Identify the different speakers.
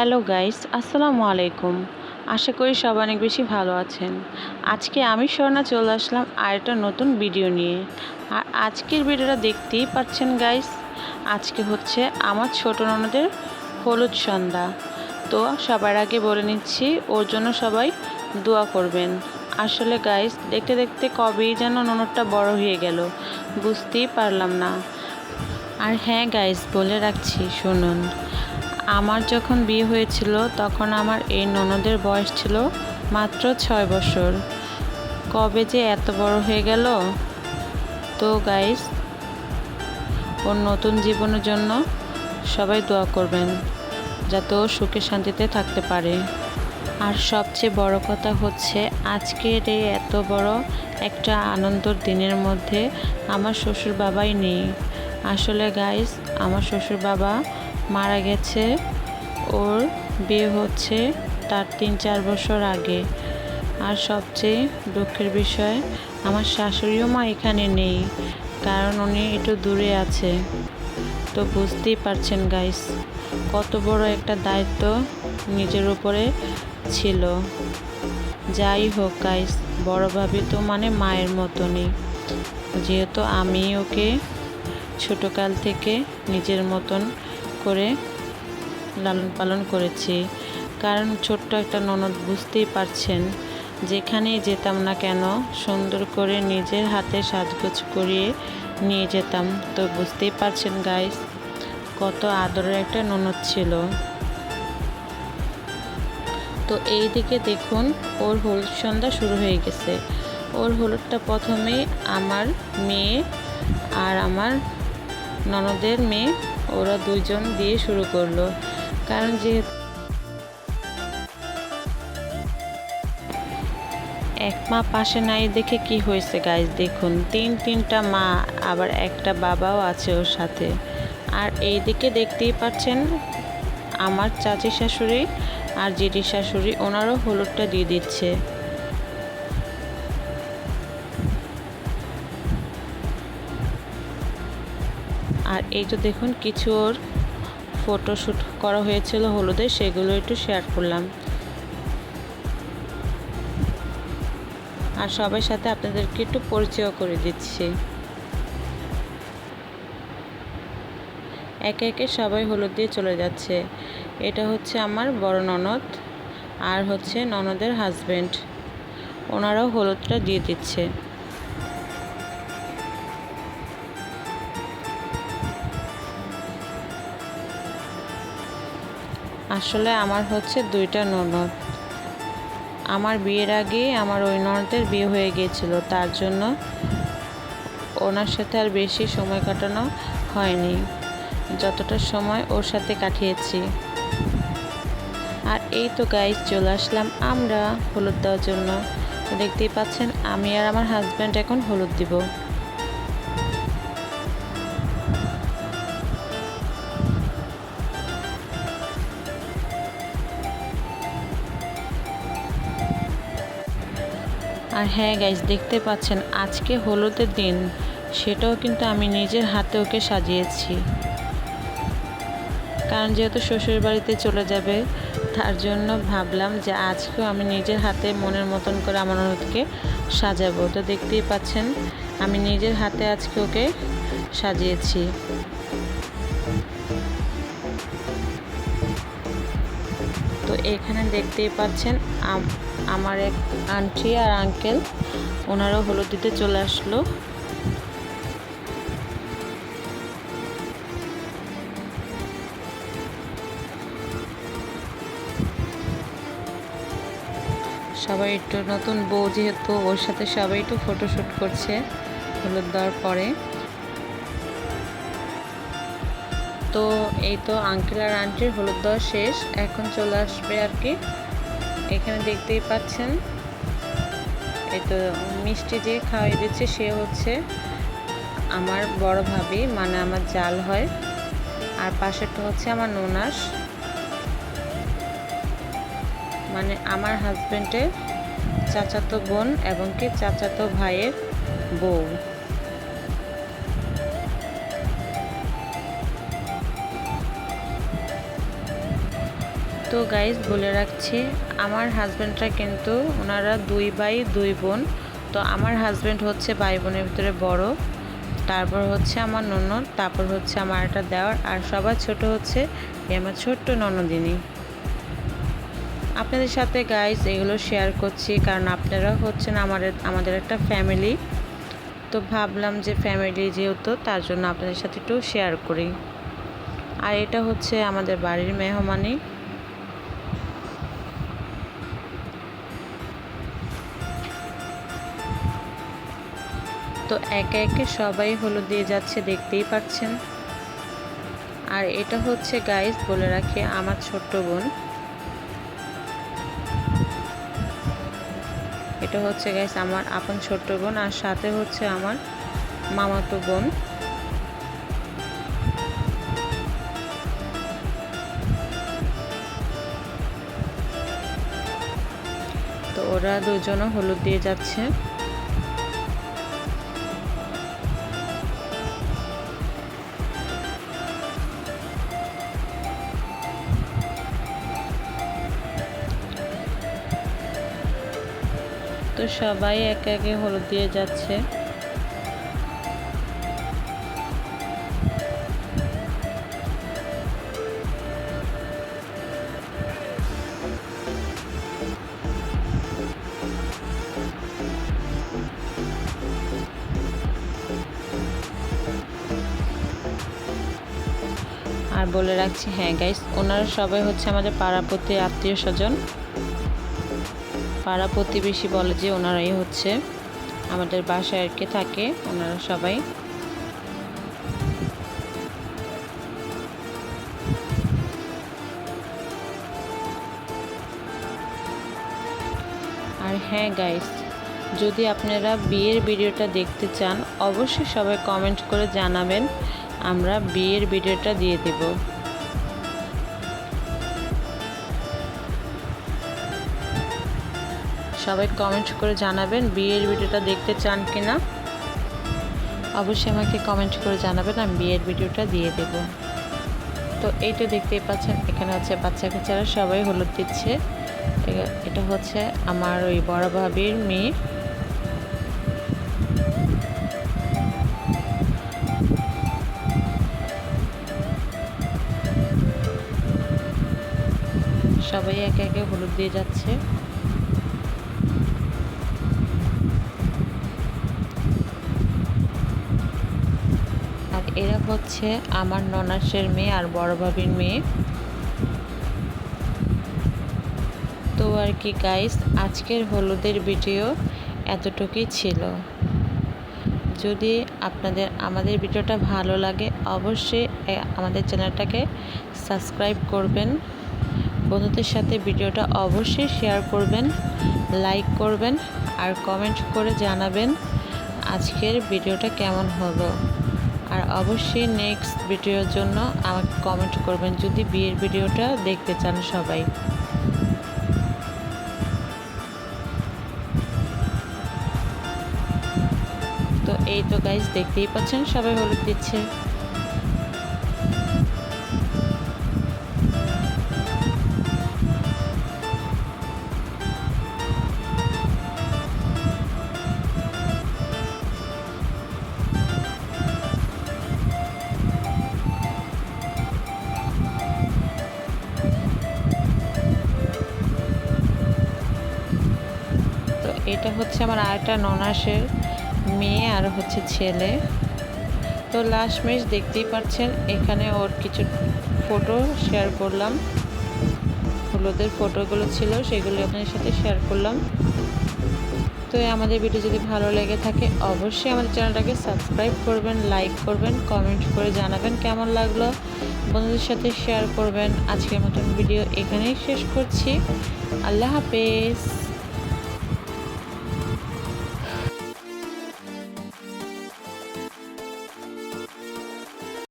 Speaker 1: Hello guys, আসসালামু আলাইকুম। আশা করি সব অনেক বেশি ভালো আছেন। আজকে আমি স্বর্ণা চলে আসলাম আর একটা নতুন ভিডিও নিয়ে। আর আজকের ভিডিওটা দেখতেই পাচ্ছেন গাইস, আজকে হচ্ছে আমার ছোট ননদের হলুদ সন্ধ্যা। তো সবার আগে বলে নিচ্ছি, ওর জন্য সবাই দোয়া করবেন। আসলে গাইস, দেখতে দেখতে কবেই যেন ননদটা বড় হয়ে গেল, বুঝতেই পারলাম না। আর হ্যাঁ গাইস, বলে রাখছি, শুনুন। আমার যখন বিয়ে হয়েছিল, তখন আমার এই ননদের বয়স ছিল মাত্র ছয় বছর। কবে যে এত বড় হয়ে গেল? তো গাইস ওর নতুন জীবনের জন্য সবাই দোয়া করবেন, যাতে ও সুখে শান্তিতে থাকতে পারে। আর সবচেয়ে বড় কথা হচ্ছে, আজকের এই এত বড় একটা আনন্দর দিনের মধ্যে আমার শ্বশুর বাবাই নেই। আসলে গাইস আমার শ্বশুর বাবা মারা গেছে। ওর বিয়ে হচ্ছে তার তিন চার বছর আগে। আর সবচেয়ে দুঃখের বিষয়, আমার শাশুড়িও মা এখানে নেই, কারণ উনি একটু দূরে আছে। তো বুঝতেই পারছেন গাইস কত বড় একটা দায়িত্ব নিজের উপরে ছিল। যাই হোক গাইস বড় ভাবি তো মানে মায়ের মতনই। যেহেতু আমি ওকে ছোটোকাল থেকে নিজের মতন করে লালন পালন করেছি। কারণ ছোট্ট একটা ননদ বুঝতেই পারছেন, যেখানেই যেতাম না কেন, সুন্দর করে নিজের হাতে সাজগোজ করিয়ে নিয়ে যেতাম। তো বুঝতেই পারছেন গাইস কত আদরের একটা ননদ ছিল। তো এই দিকে দেখুন, ওর হলুদ সন্ধ্যা শুরু হয়ে গেছে। ওর হলুদটা প্রথমে আমার মেয়ে আর আমার ননদের মেয়ে ওরা দুজন দিয়ে শুরু করল। কারণ যেহেতু এক মা পাশে নাই দেখে কি হয়েছে গাইজ দেখুন, তিন তিনটা মা, আবার একটা বাবাও আছে ওর সাথে। আর এই দিকে দেখতেই পাচ্ছেন আমার চাচি শাশুড়ি আর জেঠি শাশুড়ি, ওনারও হলুদটা দিয়ে দিচ্ছে। আর এই তো দেখুন কিছু ওর ফটোশ্যুট করা হয়েছিল হলুদে, সেগুলো একটু শেয়ার করলাম। আর সবার সাথে আপনাদেরকে একটু পরিচয় করে দিচ্ছি। একে একে সবাই হলুদ দিয়ে চলে যাচ্ছে। এটা হচ্ছে আমার বড় ননদ আর হচ্ছে ননদের হাজব্যান্ড ওনারাও হলুদটা দিয়ে দিচ্ছে। আসলে আমার হচ্ছে দুইটা ননদ। আমার বিয়ের আগে আমার ওই ননদের বিয়ে হয়ে গিয়েছিল, তার জন্য ওনার সাথে আর বেশি সময় কাটানো হয়নি, যতটা সময় ওর সাথে কাটিয়েছি। আর এই তো গাইজ চলে আসলাম আমরা হলুদ দেওয়ার জন্য। দেখতেই পাচ্ছেন, আমি আর আমার হাজব্যান্ড এখন হলুদ দিব। আর হ্যাঁ গাইজ দেখতে পাচ্ছেন, আজকে হলুদের দিন। সেটাও কিন্তু আমি নিজের হাতে ওকে সাজিয়েছি। কারণ যেহেতু শ্বশুর বাড়িতে চলে যাবে, তার জন্য ভাবলাম যে আজকেও আমি নিজের হাতে মনের মতন করে আমার অনুরোধকে সাজাবো। তো দেখতেই পাচ্ছেন, আমি নিজের হাতে আজকে ওকে সাজিয়েছি। তো এখানে দেখতেই পাচ্ছেন আমার এক আন্টি আর আঙ্কেল ওনারাও হলুদ দিতে চলে আসলো। সবাই একটু নতুন বউ যেহেতু, ওর সাথে সবাই একটু ফটোশ্যুট করছে হলুদ দেওয়ার পরে। তো এই তো আঙ্কেল আর আন্টির হলুদ দেওয়া শেষ, এখন চলে আসবে আর কি। এখানে দেখতেই পাচ্ছেন। এই তো মিষ্টি যে খাওয়াই দিচ্ছে, সে হচ্ছে আমার বড় ভাবি মানে আমার জাল হয়। আর পাশেরটা হচ্ছে আমার নোনাস। মানে আমার হাজব্যান্ডের চাচাতো বোন এবং কি চাচাতো ভাইয়ের বউ। তো গাইজ বলে রাখছি, আমার হাজব্যান্ডরা কিন্তু ওনারা দুই ভাই, দুই বোন। তো আমার হাজব্যান্ড হচ্ছে ভাই বোনের ভিতরে বড়, তারপর হচ্ছে আমার ননদ, তারপর হচ্ছে আমার একটা দেওয়ার, আর সবার ছোট হচ্ছে আমার ছোট্ট ননদিনী। আপনাদের সাথে গাইজ এগুলো শেয়ার করছি, কারণ আপনারা হচ্ছেন আমাদের আমাদের একটা ফ্যামিলি তো ভাবলাম যে ফ্যামিলি যেহেতু, তার জন্য আপনাদের সাথে একটু শেয়ার করি। আর এটা হচ্ছে আমাদের বাড়ির মেহমানি তো একে একে সবাই হলুদ দিয়ে যাচ্ছে, দেখতেই পাচ্ছেন। আর এটা হচ্ছে গাইস বলে রাখি আমার ছোট্ট বোন। এটা হচ্ছে গাইস আমার আপন ছোট্ট বোন আর সাথে হচ্ছে আমার মামাতো বোন। তো ওরা দুজনও হলুদ দিয়ে যাচ্ছে। সবাই একে একে হলুদ দিয়ে যাচ্ছে। আর বলে রাখছি হ্যাঁ গাইস ওনারা সবাই হচ্ছে আমাদের পাড়াপতি আত্মীয় স্বজন। পাড়া প্রতিবেশী বলে যে ওনারাই হচ্ছে। আমাদের বাসায় আর কি থাকে ওনারা সবাই। আর হ্যাঁ গাইস যদি আপনারা বিয়ের ভিডিওটা দেখতে চান, অবশ্যই সবাই কমেন্ট করে জানাবেন। আমরা বিয়ের ভিডিওটা দিয়ে দেবো। সবাই কমেন্ট করে জানাবেন, বিয়ের ভিডিওটা দেখতে চান কি না অবশ্যই আমাকে কমেন্ট করে জানাবেন, আমি বিয়ের ভিডিওটা দিয়ে দেব। তো এইটা দেখতেই পাচ্ছেন, এখানে হচ্ছে বাচ্চা কাচ্চারা সবাই হলুদ দিচ্ছে। এটা হচ্ছে আমার ওই বড় ভাবির মেয়ে। সবাই একে একে হলুদ দিয়ে যাচ্ছে। এরা হচ্ছে আমার ননাসের মেয়ে আর বড় ভাবির মেয়ে। তো আর কি গাইস আজকের হলুদের ভিডিও এতটুকুই ছিল। যদি আপনাদের, আমাদের ভিডিওটা ভালো লাগে, অবশ্যই আমাদের চ্যানেলটাকে সাবস্ক্রাইব করবেন। বন্ধুদের সাথে ভিডিওটা অবশ্যই শেয়ার করবেন লাইক করবেন, আর কমেন্ট করে জানাবেন আজকের ভিডিওটা কেমন হলো। আর অবশ্যই নেক্সট ভিডিওর জন্য আমাকে কমেন্ট করবেন যদি বিয়ের ভিডিওটা দেখতে চান সবাই। তো এই তো গাইজ দেখতেই পাচ্ছেন, সবাই হলুদ দিচ্ছে। এটা হচ্ছে আমার আরেকটা ননাসের মেয়ে আর হচ্ছে ছেলে। তো লাস্ট মেশ দেখতেই পাচ্ছেন, এখানে ওর কিছু ফটো শেয়ার করলাম। হলুদের ফটোগুলো ছিল, সেগুলো আপনাদের সাথে শেয়ার করলাম। তো আমাদের ভিডিও যদি ভালো লেগে থাকে, অবশ্যই আমাদের চ্যানেলটাকে সাবস্ক্রাইব করবেন লাইক করবেন কমেন্ট করে জানাবেন কেমন লাগল, বন্ধুদের সাথে শেয়ার করবেন। আজকের মতন ভিডিও এখানেই শেষ করছি। আল্লাহ হাফেজ।